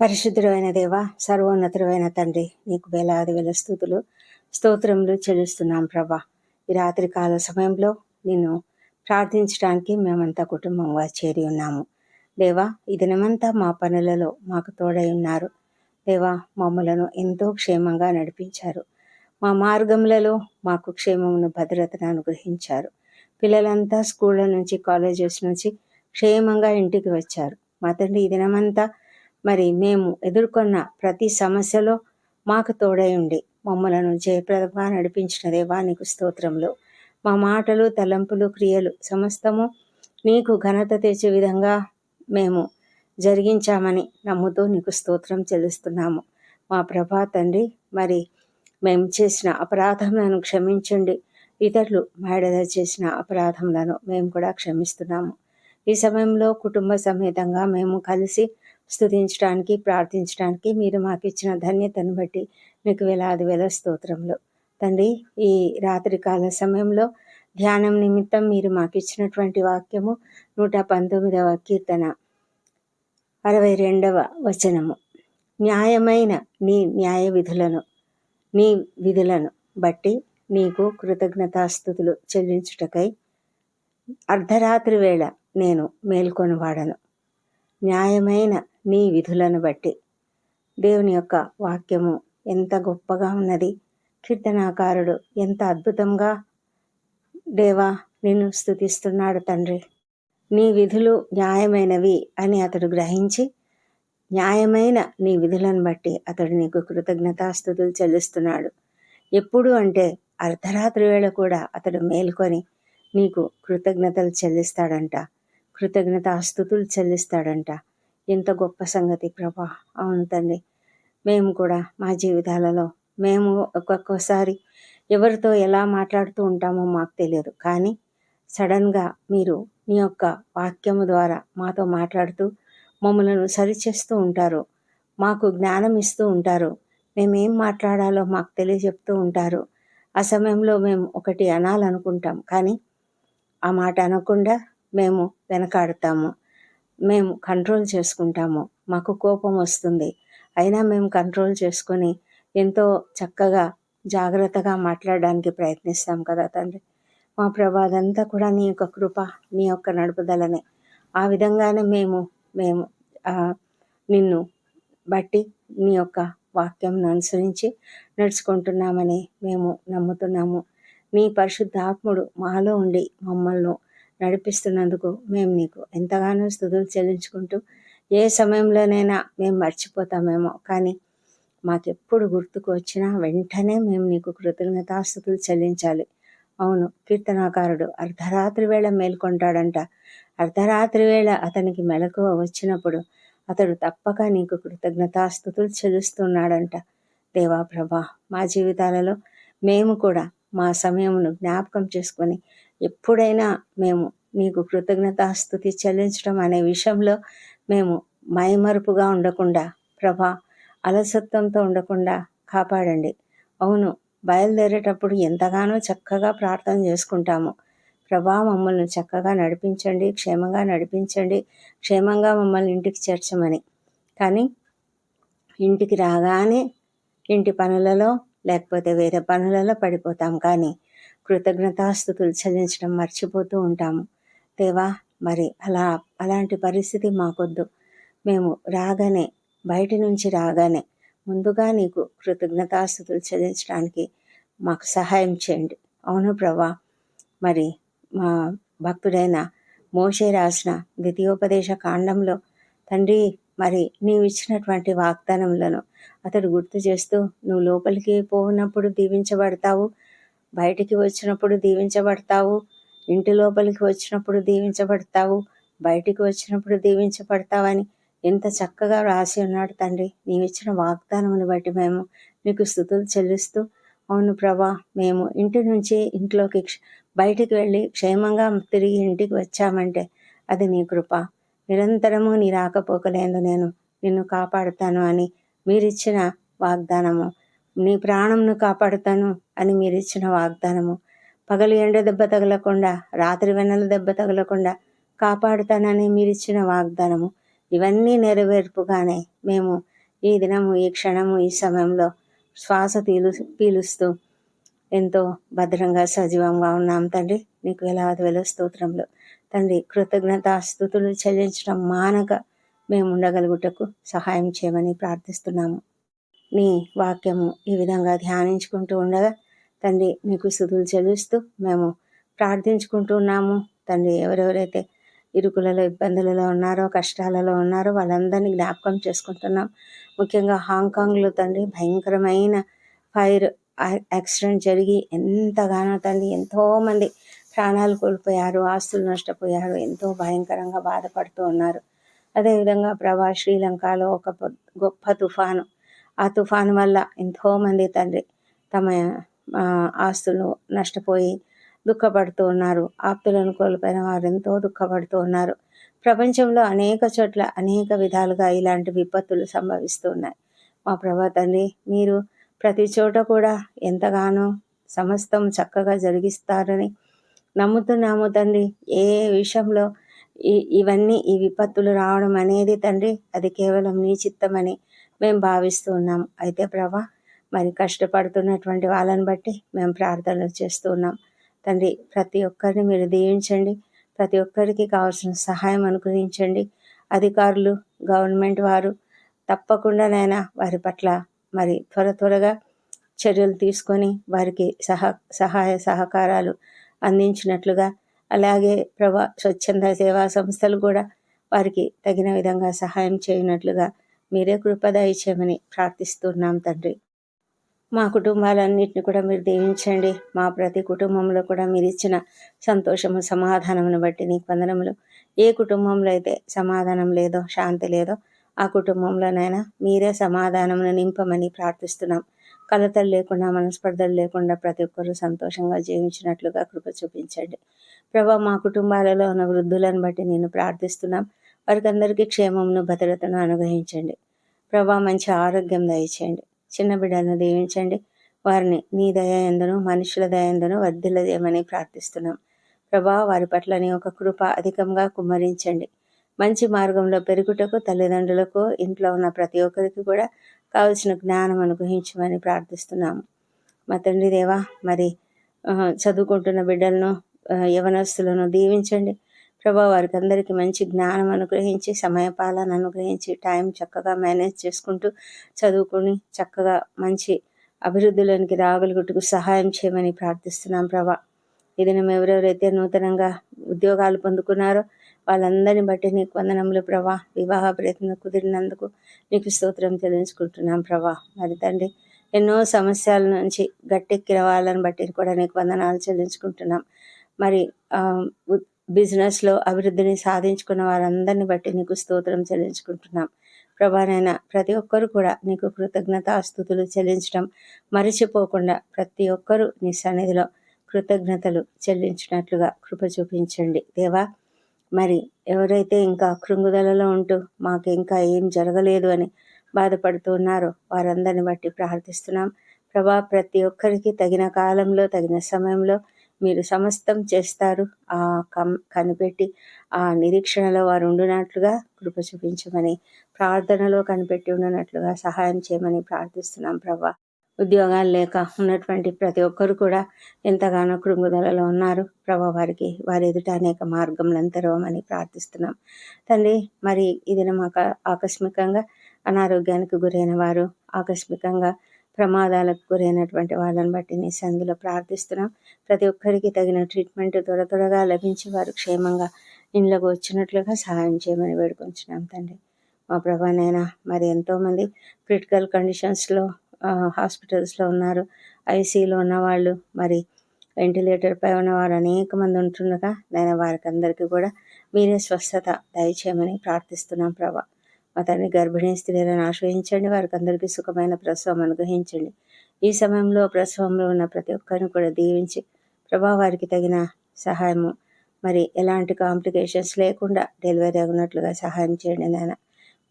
పరిశుద్ధుడైన దేవ సర్వోన్నతుడైన తండ్రి నీకు వేలాది వేల స్థుతులు స్తోత్రములు చెల్లిస్తున్నాం ప్రభా. ఈ రాత్రి కాల సమయంలో నిన్ను ప్రార్థించడానికి మేమంతా కుటుంబంగా చేరి ఉన్నాము. దేవా ఈ దినమంతా మా పనులలో మాకు తోడై ఉన్నారు. దేవా మమ్మలను ఎంతో క్షేమంగా నడిపించారు. మా మార్గములలో మాకు క్షేమమును భద్రతను అనుగ్రహించారు. పిల్లలంతా స్కూళ్ళ నుంచి కాలేజెస్ నుంచి క్షేమంగా ఇంటికి వచ్చారు. మా తండ్రి ఈ దినమంతా మరి మేము ఎదుర్కొన్న ప్రతి సమస్యలో మాకు తోడై ఉండి మమ్మలను జయప్రదంగా నడిపించిన దేవా నీకు స్తోత్రములు. మా మాటలు తలంపులు క్రియలు సమస్తము నీకు ఘనత తెచ్చే విధంగా మేము జరిగించామని నమ్ముతూ నీకు స్తోత్రం చెల్లిస్తున్నాము. మా ప్రభా తండ్రి మరి మేము చేసిన అపరాధములను క్షమించండి ఇతరులు మేడద చేసిన అపరాధములను మేము కూడా క్షమిస్తున్నాము. ఈ సమయంలో కుటుంబ సమేతంగా మేము కలిసి స్థుతించడానికి ప్రార్థించడానికి మీరు మాకు ఇచ్చిన ధన్యతను బట్టి మీకు వేలాది వేల స్తోత్రములు. తండ్రి ఈ రాత్రికాల సమయంలో ధ్యానం నిమిత్తం మీరు మాకు ఇచ్చినటువంటి వాక్యము నూట పంతొమ్మిదవ కీర్తన అరవై రెండవ వచనము. న్యాయమైన నీ న్యాయ విధులను నీ విధులను బట్టి నీకు కృతజ్ఞతాస్థుతులు చెల్లించుటకై అర్ధరాత్రి వేళ నేను మేల్కొని వాడను న్యాయమైన నీ విధులను బట్టి. దేవుని యొక్క వాక్యము ఎంత గొప్పగా ఉన్నది. కీర్తనాకారుడు ఎంత అద్భుతంగా దేవా నిన్ను స్థుతిస్తున్నాడు తండ్రి. నీ విధులు న్యాయమైనవి అని అతడు గ్రహించి న్యాయమైన నీ విధులను బట్టి అతడు నీకు కృతజ్ఞతాస్థుతులు చెల్లిస్తున్నాడు. ఎప్పుడు అంటే అర్ధరాత్రి వేళ కూడా అతడు మేల్కొని నీకు కృతజ్ఞతలు చెల్లిస్తాడంట. కృతజ్ఞతాస్థుతులు చెల్లిస్తాడంట. ఎంత గొప్ప సంగతి ప్రభా. అవును తండ్రి. మేము కూడా మా జీవితాలలో మేము ఒక్కొక్కసారి ఎవరితో ఎలా మాట్లాడుతూ ఉంటామో మాకు తెలియదు. కానీ సడన్గా మీరు మీ యొక్క వాక్యము ద్వారా మాతో మాట్లాడుతూ మమ్మలను సరిచేస్తూ ఉంటారు. మాకు జ్ఞానం ఇస్తూ ఉంటారు. మేమేం మాట్లాడాలో మాకు తెలియజెప్తూ ఉంటారు. ఆ సమయంలో మేము ఒకటి అనాలనుకుంటాం. కానీ ఆ మాట అనకుండా మేము వెనకాడతాము. మేము కంట్రోల్ చేసుకుంటాము. మాకు కోపం వస్తుంది. అయినా మేము కంట్రోల్ చేసుకొని ఎంతో చక్కగా జాగ్రత్తగా మాట్లాడడానికి ప్రయత్నిస్తాం కదా తండ్రి. మా ప్రభాదంతా కూడా నీ యొక్క కృప నీ యొక్క నడుపుదలనే. ఆ విధంగానే మేము మేము నిన్ను బట్టి నీ యొక్క వాక్యంను అనుసరించి నడుచుకుంటున్నామని మేము నమ్ముతున్నాము. నీ పరిశుద్ధాత్ముడు మాలో ఉండి మమ్మల్ని నడిపిస్తున్నందుకు మేము నీకు ఎంతగానో స్థుతులు చెల్లించుకుంటూ ఏ సమయంలోనైనా మేము మర్చిపోతామేమో. కానీ మాకెప్పుడు గుర్తుకు వచ్చినా వెంటనే మేము నీకు కృతజ్ఞతాస్థుతులు చెల్లించాలి. అవును కీర్తనాకారుడు అర్ధరాత్రి వేళ మేల్కొంటాడంట. అర్ధరాత్రి వేళ అతనికి మెలకువ వచ్చినప్పుడు అతడు తప్పక నీకు కృతజ్ఞతాస్థుతులు చెల్లిస్తున్నాడంట. దేవా ప్రభా మా జీవితాలలో మేము కూడా మా సమయమును జ్ఞాపకం చేసుకొని ఎప్పుడైనా మేము నీకు కృతజ్ఞతాస్థుతి చెల్లించడం అనే విషయంలో మేము మైమరుపుగా ఉండకుండా ప్రభా అలసత్వంతో ఉండకుండా కాపాడండి. అవును బయలుదేరేటప్పుడు ఎంతగానో చక్కగా ప్రార్థన చేసుకుంటాము. ప్రభా మమ్మల్ని చక్కగా నడిపించండి క్షేమంగా నడిపించండి క్షేమంగా మమ్మల్ని ఇంటికి చేర్చమని. కానీ ఇంటికి రాగానే ఇంటి పనులలో లేకపోతే వేరే పనులలో పడిపోతాం. కానీ కృతజ్ఞతాస్థుతులు చెల్లించడం మర్చిపోతూ ఉంటాము. దేవా మరి అలా అలాంటి పరిస్థితి మాకొద్దు. మేము రాగానే బయట నుంచి రాగానే ముందుగా నీకు కృతజ్ఞతాస్థుతులు చెల్లించడానికి మాకు సహాయం చేయండి. అవును ప్రభా మరి మా భక్తుడైన మోషే రాసిన ద్వితీయోపదేశ కాండంలో తండ్రి మరి నీవు ఇచ్చినటువంటి వాగ్దానములను అతడు గుర్తు చేస్తూ నువ్వు లోపలికి పోనప్పుడు దీవించబడతావు బయటికి వచ్చినప్పుడు దీవించబడతావు. ఇంటి లోపలికి వచ్చినప్పుడు దీవించబడతావు. బయటికి వచ్చినప్పుడు దీవించబడతావని ఎంత చక్కగా రాసి ఉన్నాడు తండ్రి. నీవిచ్చిన వాగ్దానమును బట్టి మేము నీకు స్థుతులు చెల్లిస్తూ అవును ప్రభా మేము ఇంటి నుంచి ఇంట్లోకి బయటికి వెళ్ళి క్షేమంగా తిరిగి ఇంటికి వచ్చామంటే అది నీ కృప. నిరంతరము నీ రాకపోకలేదు నేను నిన్ను కాపాడుతాను అని మీరిచ్చిన వాగ్దానము. నీ ప్రాణంను కాపాడుతాను. అని మీరు ఇచ్చిన వాగ్దానము. పగలు ఎండ దెబ్బ తగలకుండా రాత్రి వెన్నెల దెబ్బ తగలకుండా కాపాడుతానని మీరు ఇచ్చిన వాగ్దానము. ఇవన్నీ నెరవేర్పుగానే మేము ఈ దినము ఈ క్షణము ఈ సమయంలో శ్వాస తీలు పీలుస్తూ ఎంతో భద్రంగా సజీవంగా ఉన్నాం తండ్రి. నీకు వేలాది వేల స్తోత్రంలో తండ్రి కృతజ్ఞత స్థుతులు చెల్లించడం మానక మేము ఉండగలుగుటకు సహాయం చేయమని ప్రార్థిస్తున్నాము. నీ వాక్యము ఈ విధంగా ధ్యానించుకుంటూ ఉండగా తండ్రి మీకు సుధులు చెల్లిస్తూ మేము ప్రార్థించుకుంటున్నాము తండ్రి ఎవరెవరైతే ఇరుకులలో ఇబ్బందులలో ఉన్నారో కష్టాలలో ఉన్నారో వాళ్ళందరినీ జ్ఞాపకం చేసుకుంటున్నాం. ముఖ్యంగా హాంకాంగ్లో తండ్రి భయంకరమైన ఫైర్ యాక్సిడెంట్ జరిగి ఎంతగానో తండ్రి ఎంతోమంది ప్రాణాలు కోల్పోయారు ఆస్తులు నష్టపోయారు ఎంతో భయంకరంగా బాధపడుతూ ఉన్నారు. అదేవిధంగా ప్రభా శ్రీలంకలో ఒక గొప్ప తుఫాను. ఆ తుఫాను వల్ల ఎంతోమంది తండ్రి తమ ఆస్తులు నష్టపోయి దుఃఖపడుతూ ఉన్నారు. ఆప్తులను కోల్పోయిన వారు ఎంతో దుఃఖపడుతూ ఉన్నారు. ప్రపంచంలో అనేక చోట్ల అనేక విధాలుగా ఇలాంటి విపత్తులు సంభవిస్తున్నాయి మా ప్రభా తండ్రి మీరు ప్రతి చోట కూడా ఎంతగానో సమస్తం చక్కగా జరిగిస్తారని నమ్ముతున్నాము తండ్రి. ఏ విషయంలో ఇవన్నీ ఈ విపత్తులు రావడం అనేది తండ్రి అది కేవలం నీ చిత్తమని మేము భావిస్తున్నాం అయితే ప్రభా మరి కష్టపడుతున్నటువంటి వాళ్ళని బట్టి మేము ప్రార్థనలు చేస్తూ ఉన్నాం. తండ్రి ప్రతి ఒక్కరిని మీరు దీవించండి. ప్రతి ఒక్కరికి కావాల్సిన సహాయం అనుగ్రహించండి. అధికారులు గవర్నమెంట్ వారు తప్పకుండానైనా వారి పట్ల మరి త్వర త్వరగా చర్యలు తీసుకొని వారికి సహ సహాయ సహకారాలు అందించినట్లుగా అలాగే ప్రభా స్వచ్ఛంద సేవా సంస్థలు కూడా వారికి తగిన విధంగా సహాయం చేయనట్లుగా మీరే కృపద ఇచ్చేయమని ప్రార్థిస్తున్నాం తండ్రి. మా కుటుంబాలన్నింటిని కూడా మీరు దీవించండి. మా ప్రతి కుటుంబంలో కూడా మీరు ఇచ్చిన సంతోషము సమాధానమును బట్టి నీకు వందనములు. ఏ కుటుంబంలో అయితే సమాధానం లేదో శాంతి లేదో ఆ కుటుంబంలోనైనా మీరే సమాధానమును నింపమని ప్రార్థిస్తున్నాం. కలతలు లేకుండా మనస్పర్ధలు లేకుండా ప్రతి ఒక్కరూ సంతోషంగా జీవించినట్లుగా కృప చూపించండి. ప్రభా మా కుటుంబాలలో ఉన్న వృద్ధులను బట్టి నేను ప్రార్థిస్తున్నాం. వారికి అందరికీ క్షేమమును భద్రతను అనుగ్రహించండి. ప్రభా మంచి ఆరోగ్యం దయచేయండి. చిన్న బిడ్డలను దీవించండి. వారిని నీ దయ ఎందును మనుషుల దయ ఎందును వర్ధిల్లదేయమని ప్రార్థిస్తున్నాం. ప్రభా వారి పట్ల నీ ఒక కృప అధికంగా కుమ్మరించండి. మంచి మార్గంలో పెరుగుటకు తల్లిదండ్రులకు ఇంట్లో ఉన్న ప్రతి ఒక్కరికి కూడా కావలసిన జ్ఞానం అనుగ్రహించమని ప్రార్థిస్తున్నాము మా తండ్రి దేవా మరి చదువుకుంటున్న బిడ్డలను యవనస్తులను దీవించండి. ప్రభా వారికి అందరికీ మంచి జ్ఞానం అనుగ్రహించి సమయపాలన అనుగ్రహించి టైం చక్కగా మేనేజ్ చేసుకుంటూ చదువుకుని చక్కగా మంచి అభివృద్ధిలోనికి రాగలుగుటకు సహాయం చేయమని ప్రార్థిస్తున్నాం ప్రభా. ఇది మేము ఎవరెవరైతే నూతనంగా ఉద్యోగాలు పొందుకున్నారో వాళ్ళందరిని బట్టి నీకు వందనములు ప్రభా. వివాహ ప్రయత్నం కుదిరినందుకు నీకు స్తోత్రం చెల్లించుకుంటున్నాం ప్రభా. మరి తండ్రి ఎన్నో సమస్యల నుంచి గట్టెక్కిన వాళ్ళని బట్టి కూడా నీకు వందనాలు చెల్లించుకుంటున్నాం. మరి బిజినెస్లో అభివృద్ధిని సాధించుకున్న వారందరిని బట్టి నీకు స్తోత్రం చెల్లించుకుంటున్నాం. ప్రభానైనా ప్రతి ఒక్కరు కూడా నీకు కృతజ్ఞత స్థుతులు చెల్లించడం మరిచిపోకుండా ప్రతి ఒక్కరూ నీ సన్నిధిలో కృతజ్ఞతలు చెల్లించినట్లుగా కృప చూపించండి. దేవా మరి ఎవరైతే ఇంకా కృంగుదలలో ఉంటూ మాకు ఇంకా ఏం జరగలేదు అని బాధపడుతున్నారో వారందరిని బట్టి ప్రార్థిస్తున్నాం. ప్రభా ప్రతి ఒక్కరికి తగిన కాలంలో తగిన సమయంలో మీరు సమస్తం చేస్తారు. ఆ కం కనిపెట్టి ఆ నిరీక్షణలో వారు ఉండునట్లుగా కృప చూపించమని ప్రార్థనలో కనిపెట్టి ఉండనట్లుగా సహాయం చేయమని ప్రార్థిస్తున్నాం ప్రభా. ఉద్యోగాలు లేక ఉన్నటువంటి ప్రతి ఒక్కరు కూడా ఎంతగానో కృంగుదలలో ఉన్నారు. ప్రభా వారికి వారి ఎదుట అనేక మార్గంలను తెరవమని ప్రార్థిస్తున్నాం. తండ్రి మరి ఇది మాకు ఆకస్మికంగా అనారోగ్యానికి గురైన వారు ఆకస్మికంగా ప్రమాదాలకు గురైనటువంటి వాళ్ళని బట్టి నీ సందులో ప్రార్థిస్తున్నాం. ప్రతి ఒక్కరికి తగిన ట్రీట్మెంట్ త్వర త్వరగా లభించి వారు క్షేమంగా ఇంట్లోకి వచ్చినట్లుగా సహాయం చేయమని వేడుకొంచున్నాం తండ్రి. మా ప్రభానైనా మరి ఎంతోమంది క్రిటికల్ కండిషన్స్లో హాస్పిటల్స్లో ఉన్నారు. ఐసీలో ఉన్నవాళ్ళు మరి వెంటిలేటర్ పై ఉన్నవారు అనేక మంది ఉంటుండగా నేను వారికి అందరికీ కూడా మీరే స్వస్థత దయచేయమని ప్రార్థిస్తున్నాం ప్రభా. అతన్ని గర్భిణీ స్త్రీలను ఆశ్రయించండి. వారికి అందరికీ సుఖమైన ప్రసవం అనుగ్రహించండి. ఈ సమయంలో ప్రసవంలో ఉన్న ప్రతి ఒక్కరిని కూడా దీవించి ప్రభా వారికి తగిన సహాయము. మరి ఎలాంటి కాంప్లికేషన్స్ లేకుండా డెలివరీ అవునట్లుగా సహాయం చేయండి నాయన.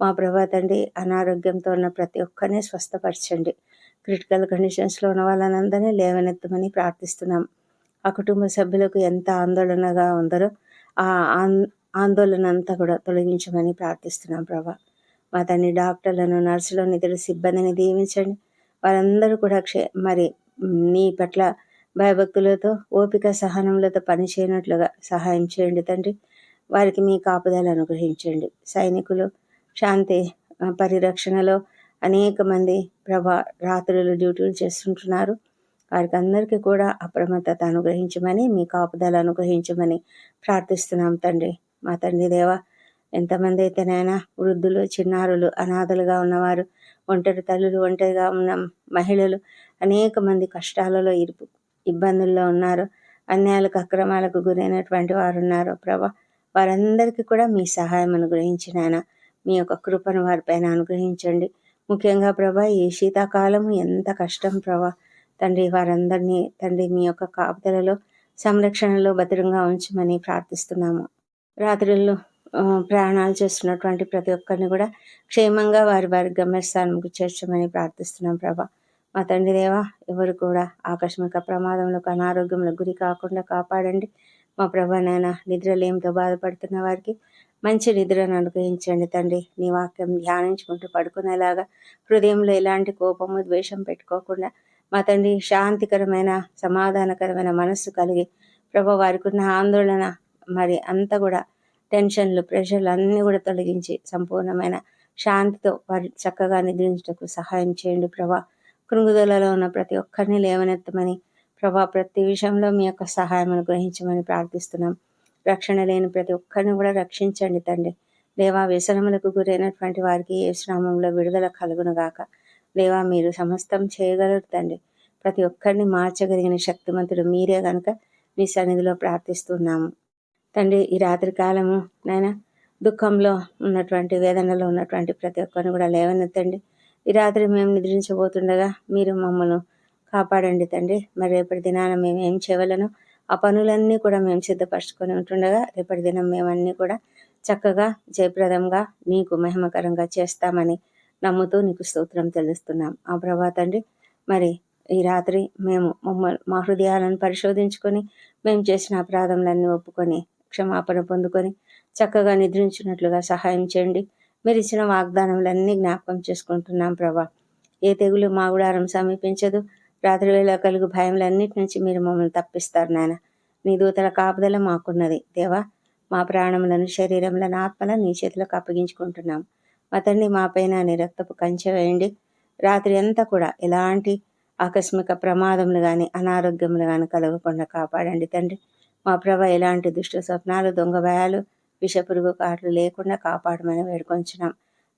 మా ప్రభా తండ్రి అనారోగ్యంతో ఉన్న ప్రతి ఒక్కరిని స్వస్థపరచండి. క్రిటికల్ కండిషన్స్లో ఉన్న వాళ్ళనందరినీ లేవనెత్తమని ప్రార్థిస్తున్నాం. ఆ కుటుంబ సభ్యులకు ఎంత ఆందోళనగా ఉందరో ఆ ఆందోళన అంతా కూడా తొలగించమని ప్రార్థిస్తున్నాం ప్రభా. మా తండ్రి డాక్టర్లను నర్సులను ఇతర సిబ్బందిని దీవించండి. వారందరూ కూడా క్షే మరి నీ పట్ల భయభక్తులతో ఓపిక సహనములతో పనిచేయనట్లుగా సహాయం చేయండి తండ్రి. వారికి మీ కాపుదలు అనుగ్రహించండి. సైనికులు శాంతి పరిరక్షణలో అనేక మంది ప్రభా రాత్రులు డ్యూటీలు చేస్తుంటున్నారు. వారికి అందరికీ కూడా అప్రమత్తత అనుగ్రహించమని మీ కాపుదలు అనుగ్రహించమని ప్రార్థిస్తున్నాం తండ్రి. మా తండ్రి దేవ ఎంతమంది అయితేనైనా వృద్ధులు చిన్నారులు అనాథలుగా ఉన్నవారు ఒంటరి తల్లులు ఒంటరిగా ఉన్న మహిళలు అనేక మంది కష్టాలలో ఇరుపు ఇబ్బందుల్లో ఉన్నారు. అన్యాయాలకు అక్రమాలకు గురైనటువంటి వారు ఉన్నారు ప్రభా వారందరికీ కూడా మీ సహాయం అనుగ్రహించిన ఆయన మీ యొక్క కృపను వారిపైన అనుగ్రహించండి. ముఖ్యంగా ప్రభా ఈ శీతాకాలం ఎంత కష్టం ప్రభా. తండ్రి వారందరినీ తండ్రి మీ యొక్క కాపుదలలో సంరక్షణలో భద్రంగా ఉంచమని ప్రార్థిస్తున్నాము. రాత్రుల్లో ప్రయాణాలు చేస్తున్నటువంటి ప్రతి ఒక్కరిని కూడా క్షేమంగా వారి వారి గమ్యస్థానంకు చేర్చమని ప్రార్థిస్తున్నాం ప్రభా. మా తండ్రి దేవా ఎవరు కూడా ఆకస్మిక ప్రమాదంలోకి అనారోగ్యంలో గురి కాకుండా కాపాడండి. మా ప్రభా నాయన నిద్రలేమితో బాధపడుతున్న వారికి మంచి నిద్రను అనుగ్రహించండి తండ్రి. నీ వాక్యం ధ్యానించుకుంటూ పడుకునేలాగా హృదయంలో ఎలాంటి కోపము ద్వేషం పెట్టుకోకుండా మా తండ్రి శాంతికరమైన సమాధానకరమైన మనస్సు కలిగి ప్రభు వారికి ఉన్న ఆందోళన మరి అంతా కూడా టెన్షన్లు ప్రెషర్లు అన్నీ కూడా తొలగించి సంపూర్ణమైన శాంతితో వారి చక్కగా నిద్రించటకు సహాయం చేయండి ప్రభా. కృంగుదలలో ఉన్న ప్రతి ఒక్కరిని లేవనెత్తమని ప్రభా ప్రతి విషయంలో మీ యొక్క సహాయం అనుగ్రహించమని ప్రార్థిస్తున్నాం. రక్షణ లేని ప్రతి ఒక్కరిని కూడా రక్షించండి తండ్రి. లేవా వ్యసనములకు గురైనటువంటి వారికి ఏ శ్రామంలో విడుదల కలుగునుగాక. లేవా మీరు సమస్తం చేయగలరు తండ్రి. ప్రతి ఒక్కరిని మార్చగలిగిన శక్తిమంతుడు మీరే కనుక మీ సన్నిధిలో ప్రార్థిస్తున్నాము. తండ్రి ఈ రాత్రి కాలము నాయన దుఃఖంలో ఉన్నటువంటి వేదనలో ఉన్నటువంటి ప్రతి ఒక్కరిని కూడా లేవనెత్తండి. ఈ రాత్రి మేము నిద్రించబోతుండగా మీరు మమ్మల్ని కాపాడండి తండ్రి. మరి రేపటి దినాన మేము ఏం చేయవలను ఆ పనులన్నీ కూడా మేము సిద్ధపరచుకొని ఉంటుండగా రేపటి దినం మేమన్నీ కూడా చక్కగా జయప్రదంగా నీకు మహిమకరంగా చేస్తామని నమ్ముతూ నీకు స్తోత్రం తెలుస్తున్నాం. ఆ ప్రభా తండ్రి మరి ఈ రాత్రి మేము మమ్మల్ని మా హృదయాలను పరిశోధించుకొని మేము చేసిన అపరాధములన్నీ ఒప్పుకొని క్షమాపణ పొందుకొని చక్కగా నిద్రించినట్లుగా సహాయం చేయండి. మీరు ఇచ్చిన వాగ్దానములన్నీ జ్ఞాపకం చేసుకుంటున్నాం ప్రభా. ఏ తెగులు మా గుడారం సమీపించదు. రాత్రి వేళ కలుగు భయములన్నిటి నుంచి మీరు మమ్మల్ని తప్పిస్తారు నాయన. నీ దూతల కాపుదల మాకున్నది. దేవా మా ప్రాణములను శరీరములను ఆత్మలను నీ చేతులకు అప్పగించుకుంటున్నాం. మా తండ్రి మాపైన నీ రక్తపు కంచె వేయండి. రాత్రి అంతా కూడా ఎలాంటి ఆకస్మిక ప్రమాదములు కానీ అనారోగ్యములు కానీ కలగకుండా కాపాడండి తండ్రి. మా ప్రభ ఎలాంటి దుష్ట స్వప్నాలు దొంగ భయాలు విషపురుగు కాట్లు లేకుండా కాపాడమని వేడుకొంచున్నాం.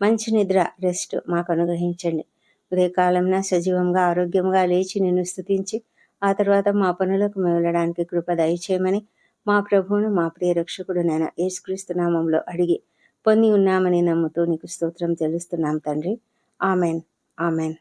మంచి నిద్ర రెస్ట్ మాకు అనుగ్రహించండి. ఉదయకాలంన సజీవంగా ఆరోగ్యంగా లేచి నిన్ను స్థుతించి ఆ తర్వాత మా పనులకు వెళ్ళడానికి కృప దయచేయమని మా ప్రభువును మా ప్రియ రక్షకుడు నేను యేసుక్రీస్తు నామంలో అడిగి పొంది ఉన్నామని నమ్ముతూ నీకు స్తోత్రం తెలుస్తున్నాం తండ్రి. ఆమెన్. ఆమెన్.